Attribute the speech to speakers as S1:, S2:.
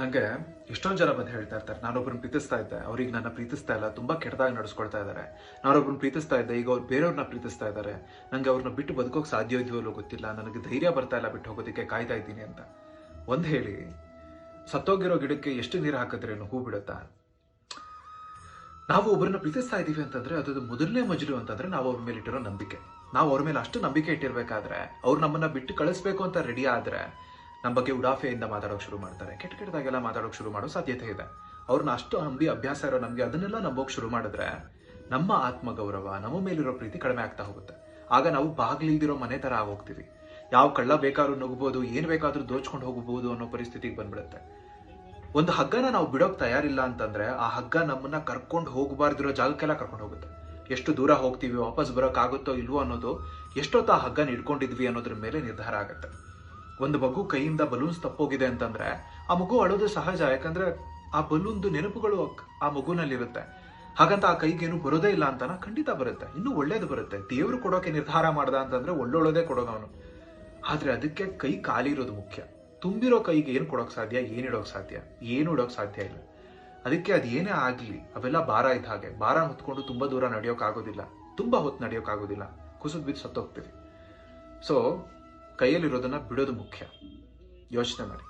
S1: ನಂಗೆ ಎಷ್ಟೊಂದು ಜನ ಬಂದು ಹೇಳ್ತಾ ಇರ್ತಾರೆ. ನಾನೊಬ್ಬರನ್ನ ಪ್ರೀತಿಸ್ತಾ ಇದ್ದೆ. ಅವ್ರಿಗೆ ನನ್ನ ಪ್ರೀತಿಸ್ತಾ ಇಲ್ಲ. ತುಂಬಾ ಕೆಟ್ಟದಾಗಿ ನಡೆಸ್ಕೊಳ್ತಾ ಇದ್ದಾರೆ ನಾನೊಬ್ಬರನ್ನ ಪ್ರೀತಿಸ್ತಾ ಇದ್ದೆ. ಈಗ ಅವ್ರು ಬೇರೆಯವ್ರನ್ನ ಪ್ರೀತಿಸ್ತಾ ಇದ್ದಾರೆ ನನಗೆ ಅವ್ರನ್ನ ಬಿಟ್ಟು ಬದುಕೋಕೆ ಸಾಧ್ಯ ಇದೆಯೋ ಗೊತ್ತಿಲ್ಲ. ನನಗೆ ಧೈರ್ಯ ಬರ್ತಾ ಇಲ್ಲ ಬಿಟ್ಟು ಹೋಗೋದಕ್ಕೆ ಕಾಯ್ತಾ ಇದ್ದೀನಿ ಅಂತ. ಒಂದು ಹೇಳಿ, ಸತ್ತೋಗಿರೋ ಗಿಡಕ್ಕೆ ಎಷ್ಟು ನೀರು ಹಾಕಿದ್ರೇನು ಹೂ ಬಿಡುತ್ತಾ? ನಾವು ಒಬ್ಬರನ್ನ ಪ್ರೀತಿಸ್ತಾ ಇದ್ದೀವಿ ಅಂತಂದ್ರೆ ಅದು ಮೊದಲನೇ ಮಜಲು ಅಂತಂದ್ರೆ ನಾವು ಅವ್ರ ಮೇಲೆ ಇಟ್ಟಿರೋ ನಂಬಿಕೆ. ನಾವು ಅವ್ರ ಮೇಲೆ ಅಷ್ಟು ನಂಬಿಕೆ ಇಟ್ಟಿರ್ಬೇಕಾದ್ರೆ ಅವ್ರು ನಮ್ಮನ್ನ ಬಿಟ್ಟು ಕಳಿಸ್ಬೇಕು ಅಂತ ರೆಡಿ ಆದ್ರೆ ನಮ್ಮ ಬಗ್ಗೆ ಉಡಾಫೆಯಿಂದ ಮಾತಾಡೋಕೆ ಶುರು ಮಾಡ್ತಾರೆ. ಕೆಟ್ಟ ಕೆಟ್ಟದಾಗೆಲ್ಲ ಮಾತಾಡೋಕೆ ಶುರು ಮಾಡೋ ಸಾಧ್ಯತೆ ಇದೆ. ಅವ್ರನ್ನ ಅಷ್ಟು ಅಂಬಿ ಅಭ್ಯಾಸ ಇರೋ ನಮಗೆ ಅದನ್ನೆಲ್ಲ ನಂಬೋಕೆ ಶುರು ಮಾಡಿದ್ರೆ ನಮ್ಮ ಆತ್ಮಗೌರವ, ನಮ್ಮ ಮೇಲಿರೋ ಪ್ರೀತಿ ಕಡಿಮೆ ಆಗ್ತಾ ಹೋಗುತ್ತೆ. ಆಗ ನಾವು ಬಾಗ್ಲಿಲ್ದಿರೋ ಮನೆ ತರ ಆಗೋಗ್ತೀವಿ. ಯಾವ ಕಳ್ಳ ಬೇಕಾದ್ರೂ ನುಗ್ಬೋದು, ಏನ್ ಬೇಕಾದ್ರೂ ದೋಚ್ಕೊಂಡು ಹೋಗಬಹುದು ಅನ್ನೋ ಪರಿಸ್ಥಿತಿಗೆ ಬಂದ್ಬಿಡುತ್ತೆ. ಒಂದು ಹಗ್ಗನ ನಾವು ಬಿಡೋಕ್ ತಯಾರಿಲ್ಲ ಅಂತಂದ್ರೆ ಆ ಹಗ್ಗ ನಮ್ಮನ್ನ ಕರ್ಕೊಂಡು ಹೋಗಬಾರ್ದಿರೋ ಜಾಗಕ್ಕೆಲ್ಲ ಕರ್ಕೊಂಡು ಹೋಗುತ್ತೆ. ಎಷ್ಟು ದೂರ ಹೋಗ್ತೀವಿ, ವಾಪಸ್ ಬರೋಕ್ಕಾಗುತ್ತೋ ಇಲ್ವೋ ಅನ್ನೋದು ಎಷ್ಟೊತ್ತು ಆ ಹಗ್ಗನ ಇಟ್ಕೊಂಡಿದ್ವಿ ಅನ್ನೋದ್ರ ಮೇಲೆ ನಿರ್ಧಾರ ಆಗುತ್ತೆ. ಒಂದು ಮಗು ಕೈಯಿಂದ ಬಲೂನ್ಸ್ ತಪ್ಪೋಗಿದೆ ಅಂತಂದ್ರೆ ಆ ಮಗು ಅಳೋದು ಸಹಜ, ಯಾಕಂದ್ರೆ ಆ ಬಲೂನ್ದು ನೆನಪುಗಳು ಆ ಮಗುನಲ್ಲಿರುತ್ತೆ. ಹಾಗಂತ ಆ ಕೈಗೇನು ಬರೋದೇ ಇಲ್ಲ ಅಂತಾನ ಖಂಡಿತ ಬರುತ್ತೆ. ಇನ್ನೂ ಒಳ್ಳೇದು ಬರುತ್ತೆ. ದೇವರು ಕೊಡೋಕೆ ನಿರ್ಧಾರ ಮಾಡ್ದ ಅಂತಂದ್ರೆ ಒಳ್ಳೊಳ್ಳೋದೇ ಕೊಡೋದವನು ಆದ್ರೆ ಅದಕ್ಕೆ ಕೈ ಖಾಲಿ ಇರೋದು ಮುಖ್ಯ. ತುಂಬಿರೋ ಕೈಗೆ ಏನು ಕೊಡೋಕ್ ಸಾಧ್ಯ? ಏನು ಇಡೋಕ್ ಸಾಧ್ಯ? ಏನು ಇಡೋಕ್ ಸಾಧ್ಯ ಇಲ್ಲ. ಅದಕ್ಕೆ ಅದ್ ಏನೇ ಆಗ್ಲಿ, ಅವೆಲ್ಲ ಭಾರ ಇದ್ದ ಹಾಗೆ. ಭಾರ ಹೊತ್ಕೊಂಡು ತುಂಬಾ ದೂರ ನಡೆಯೋಕ್ ಆಗೋದಿಲ್ಲ ತುಂಬಾ ಹೊತ್ತು ನಡೆಯೋಕ್ ಆಗೋದಿಲ್ಲ ಕುಸಿದ್ ಬಿದ್ದು ಸತ್ತೋಗ್ತೀವಿ. ಸೊ ಕೈಯಲ್ಲಿರೋದನ್ನ ಬಿಡೋದು ಮುಖ್ಯ. ಯೋಚನೆ ಮಾಡಿ.